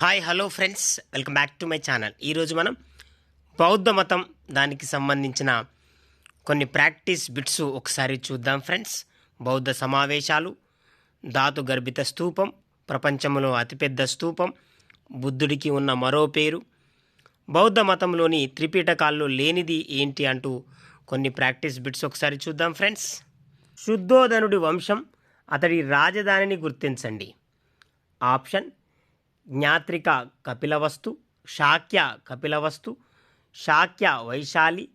Hi hello friends welcome back to my channel ఈరోజు మనం బౌద్ధ మతం దానికి సంబంధించిన కొన్ని ప్రాక్టీస్ బిట్స్ ఒకసారి చూద్దాం ఫ్రెండ్స్ బౌద్ధ సమావేశాలు ధాతు గర్భిత స్తూపం ప్రపంచంలో అతిపెద్ద స్తూపం బుద్ధుడికి ఉన్న మరో పేరు. బౌద్ధ మతంలోని త్రిపీఠకాల్లో లేనిది ఏంటి అంటూ కొన్ని ప్రాక్టీస్ బిట్స్ ఒకసారి చూద్దాం ఫ్రెండ్స్ శుద్ధోధనుడి వంశం అతడి రాజధానిని గుర్తించండి. ఆప్షన్ జ్ఞాత్రిక కపిలవస్తు శాక్య కపిలవస్తు శాక్య వైశాలి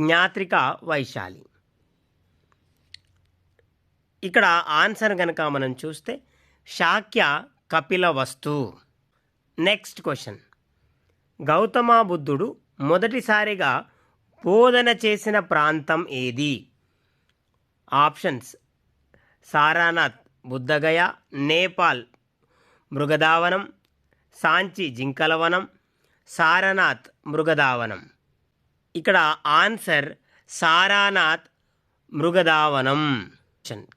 జ్ఞాత్రిక వైశాలి. ఇక్కడ ఆన్సర్ కనుక మనం చూస్తే శాక్య కపిలవస్తు. Next question. గౌతమ బుద్ధుడు మొదటిసారిగా బోధన చేసిన ప్రాంతం ఏది? ఆప్షన్స్. సారానాథ్ బుద్ధగయ నేపాల్ మృగదావనం సాంచి జింకలవనం సారనాథ్ మృగదావనం. ఇక్కడ ఆన్సర్ సారానాథ్ మృగదావనం.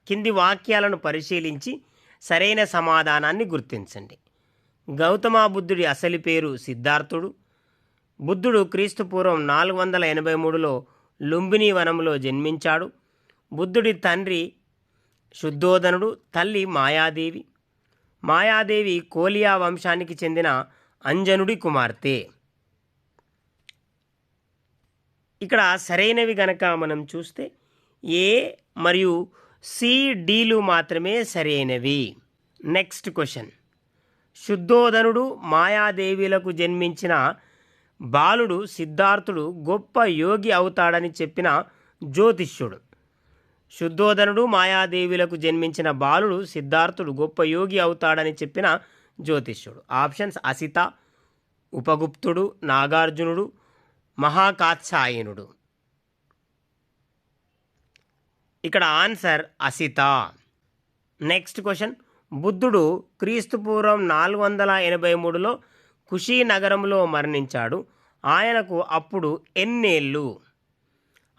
కింది వాక్యాలను పరిశీలించి సరైన సమాధానాన్ని గుర్తించండి. గౌతమ బుద్ధుడి అసలు పేరు సిద్ధార్థుడు. బుద్ధుడు క్రీస్తుపూర్వం నాలుగు వందల ఎనభై మూడులో లుంబిని వనంలో జన్మించాడు. బుద్ధుడి తండ్రి శుద్ధోదనుడు తల్లి మాయాదేవి. మాయాదేవి కోలియా వంశానికి చెందిన అంజనుడి కుమార్తె. ఇక్కడ సరైనవి గనక మనం చూస్తే ఏ మరియు సి డీలు మాత్రమే సరైనవి. Next question. శుద్ధోదనుడు మాయాదేవిలకు జన్మించిన బాలుడు సిద్ధార్థుడు గొప్ప యోగి అవుతాడని చెప్పిన జ్యోతిష్యుడు. శుద్ధోదనుడు మాయాదేవులకు జన్మించిన బాలుడు సిద్ధార్థుడు గొప్ప యోగి అవుతాడని చెప్పిన జ్యోతిష్యుడు. ఆప్షన్స్ అసిత ఉపగుప్తుడు నాగార్జునుడు మహాకాత్సాయనుడు ఇక్కడ ఆన్సర్ అసిత. Next question. బుద్ధుడు క్రీస్తు పూర్వం నాలుగు వందల ఎనభై మూడులో కుషీనగరంలో మరణించాడు. ఆయనకు అప్పుడు ఎన్నేళ్ళు?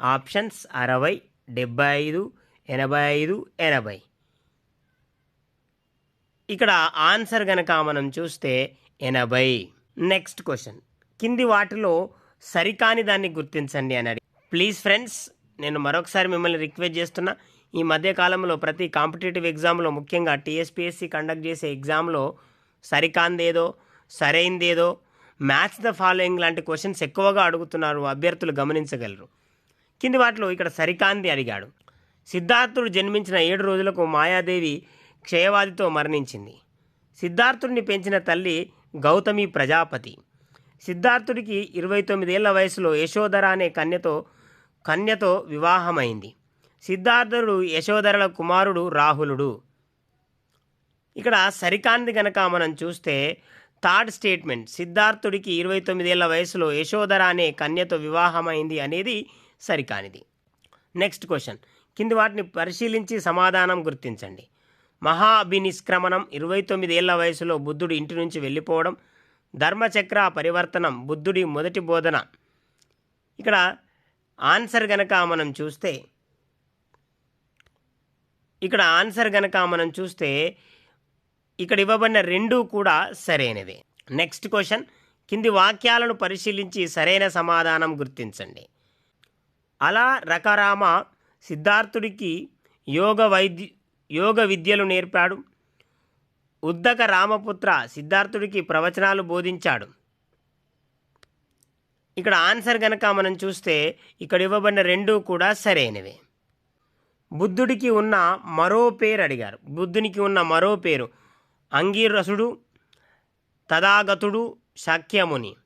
ఆప్షన్స్ అరవై డెబ్బై ఐదు ఎనభై ఐదు ఎనభై. ఇక్కడ ఆన్సర్ గనక మనం చూస్తే ఎనభై. Next question. కింది వాటిలో సరికాని దాన్ని గుర్తించండి అని అడిగి ప్లీజ్ ఫ్రెండ్స్ నేను మరొకసారి మిమ్మల్ని రిక్వెస్ట్ చేస్తున్నా. ఈ మధ్యకాలంలో ప్రతి కాంపిటేటివ్ ఎగ్జామ్లో ముఖ్యంగా టీఎస్పీఎస్సీ కండక్ట్ చేసే ఎగ్జామ్లో సరికాందేదో సరైందేదో మ్యాథ్స్ ద ఫాలోయింగ్ లాంటి క్వశ్చన్స్ ఎక్కువగా అడుగుతున్నారు అభ్యర్థులు గమనించగలరు. కింది వాటిలో ఇక్కడ సరికాంది అడిగాడు సిద్ధార్థుడు జన్మించిన ఏడు రోజులకు మాయాదేవి క్షయవాదితో మరణించింది. సిద్ధార్థుడిని పెంచిన తల్లి గౌతమి ప్రజాపతి. సిద్ధార్థుడికి ఇరవై తొమ్మిదేళ్ళ వయసులో యశోధర అనే కన్యతో కన్యతో వివాహమైంది. సిద్ధార్థుడు యశోధరల కుమారుడు రాహులుడు. ఇక్కడ సరికాంది గనక మనం చూస్తే థర్డ్ స్టేట్మెంట్. సిద్ధార్థుడికి ఇరవై తొమ్మిదేళ్ళ వయసులో యశోధర అనే కన్యతో వివాహమైంది అనేది సరికానిది. Next question. కింది వాటిని పరిశీలించి సమాధానం గుర్తించండి. మహా అభినిష్క్రమణం ఇరవై తొమ్మిదేళ్ళ వయసులో బుద్ధుడు ఇంటి నుంచి వెళ్ళిపోవడం ధర్మచక్ర పరివర్తనం బుద్ధుడి మొదటి బోధన. ఇక్కడ ఆన్సర్ గనక మనం చూస్తే ఇక్కడ ఆన్సర్ గనక మనం చూస్తే ఇక్కడ ఇవ్వబడిన రెండు కూడా సరైనవే. Next question. కింది వాక్యాలను పరిశీలించి సరైన సమాధానం గుర్తించండి. అలా రకరామ సిద్ధార్థుడికి యోగ వైద్య యోగ విద్యలు నేర్పాడు. ఉద్దక రామపుత్ర సిద్ధార్థుడికి ప్రవచనాలు బోధించాడు. ఇక్కడ ఆన్సర్ గనక మనం చూస్తే ఇక్కడ ఇవ్వబడిన రెండూ కూడా సరైనవే. బుద్ధుడికి ఉన్న మరో పేరు అడిగారు. బుద్ధునికి ఉన్న మరో పేరు అంగీరసుడు తదాగతుడు శాక్యముని.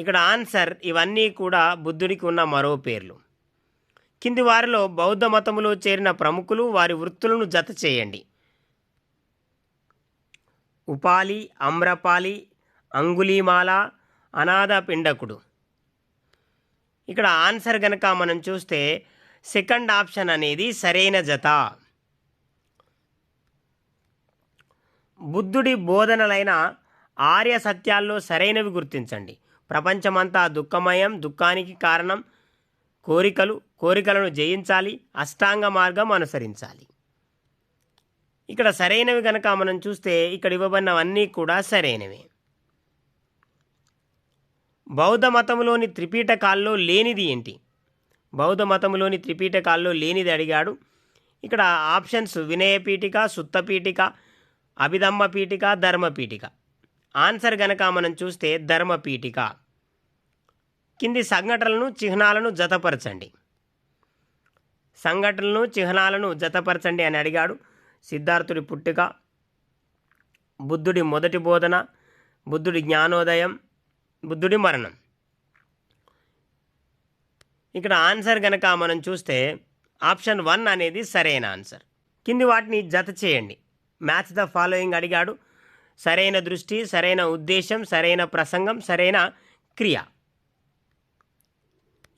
ఇక్కడ ఆన్సర్ ఇవన్నీ కూడా బుద్ధుడికి ఉన్న మరో పేర్లు. కింది వారిలో బౌద్ధ మతములో చేరిన ప్రముఖులు వారి వృత్తులను జత చేయండి. ఉపాలి అమ్రపాలి అంగులీమాల అనాథ పిండకుడు ఇక్కడ ఆన్సర్ గనక మనం చూస్తే సెకండ్ ఆప్షన్ అనేది సరైన జత. బుద్ధుడి బోధనలైన ఆర్య సత్యాల్లో సరైనవి గుర్తించండి. ప్రపంచమంతా దుఃఖమయం దుఃఖానికి కారణం. కోరికలు కోరికలను జయించాలి అష్టాంగ మార్గం అనుసరించాలి. ఇక్కడ సరైనవి కనుక మనం చూస్తే ఇక్కడ ఇవ్వబడినవన్నీ కూడా సరైనవే. బౌద్ధ మతంలోని త్రిపీఠకాల్లో లేనిది ఏంటి? బౌద్ధ మతంలోని త్రిపీఠకాల్లో లేనిది అడిగాడు. ఇక్కడ ఆప్షన్స్ వినయ పీఠిక సుత్త పీఠిక అభిధమ్మ పీఠిక ధర్మ పీఠిక ఆన్సర్ గనక మనం చూస్తే ధర్మపీఠిక. కింది సంఘటనలను చిహ్నాలను జతపరచండి. సంఘటనలను చిహ్నాలను జతపరచండి అని అడిగాడు. సిద్ధార్థుడి పుట్టుక బుద్ధుడి మొదటి బోధన బుద్ధుడి జ్ఞానోదయం బుద్ధుడి మరణం. ఇక్కడ ఆన్సర్ గనక మనం చూస్తే ఆప్షన్ వన్ అనేది సరైన ఆన్సర్. కింది వాటిని జత చేయండి. మ్యాచ్ ద ఫాలోయింగ్ అడిగాడు. సరైన దృష్టి సరైన ఉద్దేశం సరైన ప్రసంగం సరైన క్రియ.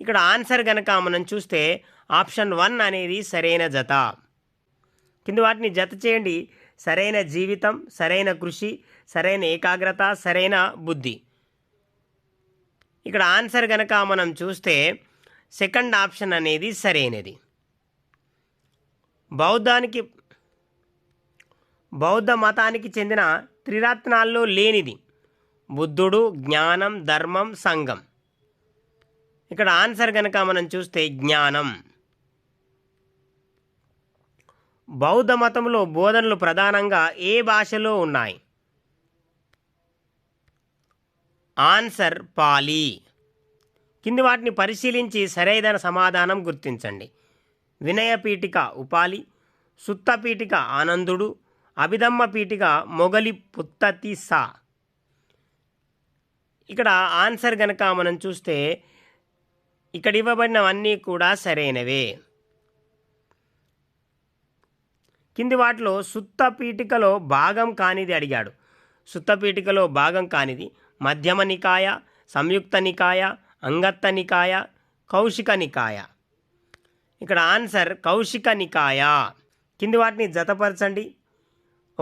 ఇక్కడ ఆన్సర్ కనుక మనం చూస్తే ఆప్షన్ వన్ అనేది సరైన జత. కింద వాటిని జత చేయండి. సరైన జీవితం సరైన కృషి సరైన ఏకాగ్రత సరైన బుద్ధి. ఇక్కడ ఆన్సర్ కనుక మనం చూస్తే సెకండ్ ఆప్షన్ అనేది సరైనది. బౌద్ధానికి బౌద్ధ మతానికి చెందిన త్రిరత్నాల్లో లేనిది. బుద్ధుడు జ్ఞానం ధర్మం సంఘం. ఇక్కడ ఆన్సర్ కనుక మనం చూస్తే జ్ఞానం. బౌద్ధ మతంలో బోధనలు ప్రధానంగా ఏ భాషలో ఉన్నాయి? ఆన్సర్ పాలి. కింది వాటిని పరిశీలించి సరైన సమాధానం గుర్తించండి. వినయ పీఠిక ఉపాలి సుత్త పీఠిక ఆనందుడు అభిధమ్మ పీఠిక మొగలి పుత్తతి సా ఇక్కడ ఆన్సర్ గనక మనం చూస్తే ఇక్కడ ఇవ్వబడినవన్నీ కూడా సరైనవే. కింది వాటిలో సుత్త పీఠికలో భాగం కానిది అడిగాడు. సుత్త పీఠికలో భాగం కానిది మధ్యమ నికాయ సంయుక్త నికాయ అంగత్త నికాయ కౌశిక నికాయ. ఇక్కడ ఆన్సర్ కౌశిక నికాయ. కింది వాటిని జతపరచండి.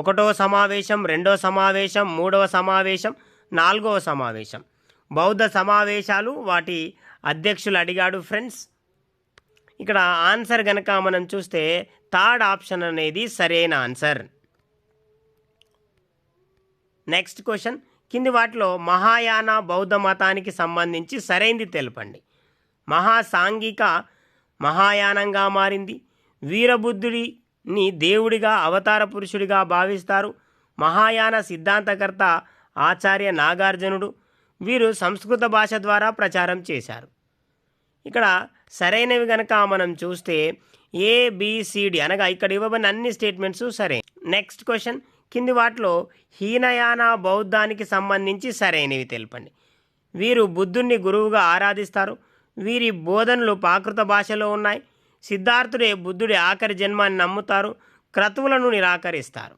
ఒకటో సమావేశం రెండో సమావేశం మూడవ సమావేశం నాలుగవ సమావేశం. బౌద్ధ సమావేశాలు వాటి అధ్యక్షులు అడిగాడు ఫ్రెండ్స్. ఇక్కడ ఆన్సర్ గనక మనం చూస్తే థర్డ్ ఆప్షన్ అనేది సరైన ఆన్సర్. Next question. కింది వాటిలో మహాయాన బౌద్ధ మతానికి సంబంధించి సరైంది తెలపండి. మహాసాంఘిక మహాయానంగా మారింది. వీరబుద్ధుడి ని దేవుడిగా అవతార పురుషుడిగా భావిస్తారు. మహాయాన సిద్ధాంతకర్త ఆచార్య నాగార్జునుడు వీరు సంస్కృత భాష ద్వారా ప్రచారం చేశారు. ఇక్కడ సరైనవి గనక మనం చూస్తే ఏబిసిడి అనగా ఇక్కడ ఇవ్వబడిన అన్ని స్టేట్మెంట్స్ సరే. నెక్స్ట్ క్వశ్చన్ కింది వాటిలో హీనయాన బౌద్ధానికి సంబంధించి సరైనవి తెలపండి. వీరు బుద్ధుణ్ణి గురువుగా ఆరాధిస్తారు. వీరి బోధనలు ప్రాకృత భాషలో ఉన్నాయి. సిద్ధార్థుడే బుద్ధుడి ఆఖరి జన్మాన్ని నమ్ముతారు క్రతువులను నిరాకరిస్తారు.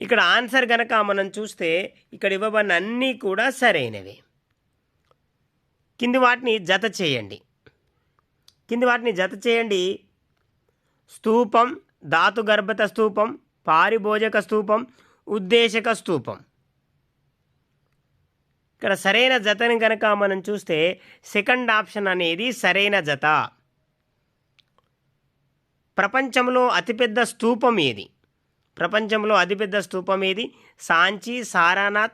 ఇక్కడ ఆన్సర్ గనక మనం చూస్తే ఇక్కడ ఇవ్వబడిన అన్నీ కూడా సరైనవి. కింది వాటిని జత చేయండి. కింది వాటిని జత చేయండి. స్తూపం ధాతుగర్భత స్తూపం పారిభోజక స్తూపం ఉద్దేశక స్తూపం ఇక్కడ సరైన జతని కనుక మనం చూస్తే సెకండ్ ఆప్షన్ అనేది సరైన జత. ప్రపంచంలో అతిపెద్ద స్తూపం ఏది? ప్రపంచంలో అతిపెద్ద స్తూపం ఏది? Sanchi Sarnath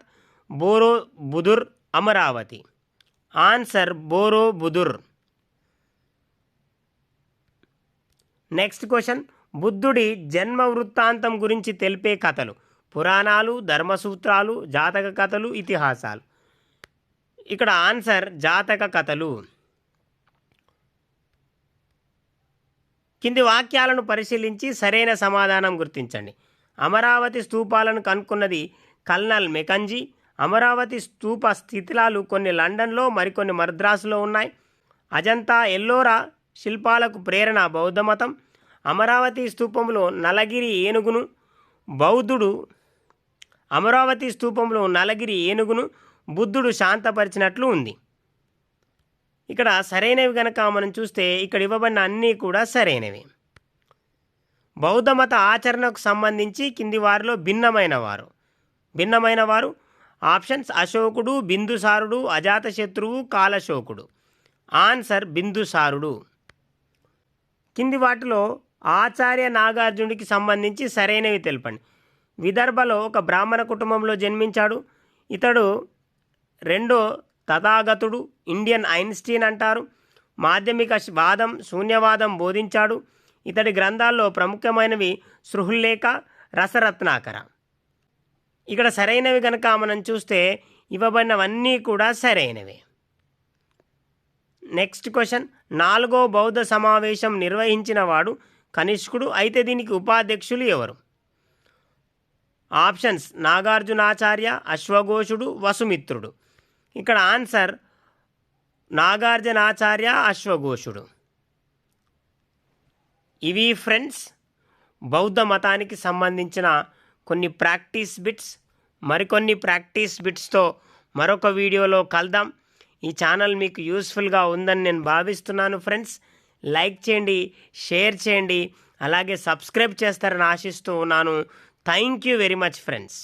Borobudur Amaravati. Answer Borobudur next question. బుద్ధుడి జన్మ వృత్తాంతం గురించి తెలిపే కథలు. పురాణాలు ధర్మసూత్రాలు జాతక కథలు ఇతిహాసాలు. ఇక్కడ ఆన్సర్ జాతక కథలు. కింది వాక్యాలను పరిశీలించి సరైన సమాధానం గుర్తించండి. అమరావతి స్తూపాలను కనుక్కున్నది కల్నల్ మెకంజీ. అమరావతి స్తూప స్థితిలాలు కొన్ని లండన్లో మరికొన్ని మద్రాసులో ఉన్నాయి. అజంతా ఎల్లోరా శిల్పాలకు ప్రేరణ బౌద్ధమతం. అమరావతి స్తూపంలో నలగిరి ఏనుగును. బౌద్ధుడు అమరావతి స్తూపంలో నలగిరి ఏనుగును బుద్ధుడు శాంతపరిచినట్లు ఉంది. ఇక్కడ సరైనవి కనుక మనం చూస్తే ఇక్కడ ఇవ్వబడిన అన్నీ కూడా సరైనవి. బౌద్ధ మత ఆచరణకు సంబంధించి కింది వారిలో భిన్నమైన వారు. భిన్నమైన వారు ఆప్షన్స్ అశోకుడు బిందుసారుడు అజాతశత్రువు కాలశోకుడు. ఆన్సర్ బిందుసారుడు. కింది వాటిలో ఆచార్య నాగార్జునుడికి సంబంధించి సరైనవి తెలపండి. విదర్భలో ఒక బ్రాహ్మణ కుటుంబంలో జన్మించాడు. ఇతడు రెండో తథాగతుడు ఇండియన్ ఐన్స్టీన్ అంటారు. మాధ్యమిక వాదం శూన్యవాదం బోధించాడు. ఇతడి గ్రంథాల్లో ప్రముఖమైనవి సృహుల్లేఖ రసరత్నాకర. ఇక్కడ సరైనవి కనుక మనం చూస్తే ఇవ్వబడినవన్నీ కూడా సరైనవి. Next question. నాలుగో బౌద్ధ సమావేశం నిర్వహించిన వాడు కనిష్కుడు అయితే దీనికి ఉపాధ్యక్షులు ఎవరు? ఆప్షన్స్. నాగార్జునాచార్య అశ్వఘోషుడు వసుమిత్రుడు. ఇక్కడ ఆన్సర్ నాగార్జునాచార్య అశ్వఘోషుడు. ఇవి ఫ్రెండ్స్ బౌద్ధ మతానికి సంబంధించిన కొన్ని ప్రాక్టీస్ బిట్స్. మరికొన్ని ప్రాక్టీస్ బిట్స్తో మరొక వీడియోలో కలుద్దాం. ఈ ఛానల్ మీకు యూస్ఫుల్గా ఉందని నేను భావిస్తున్నాను ఫ్రెండ్స్. లైక్ చేయండి షేర్ చేయండి అలాగే సబ్స్క్రైబ్ చేస్తారని ఆశిస్తూ ఉన్నాను. Thank you very much friends.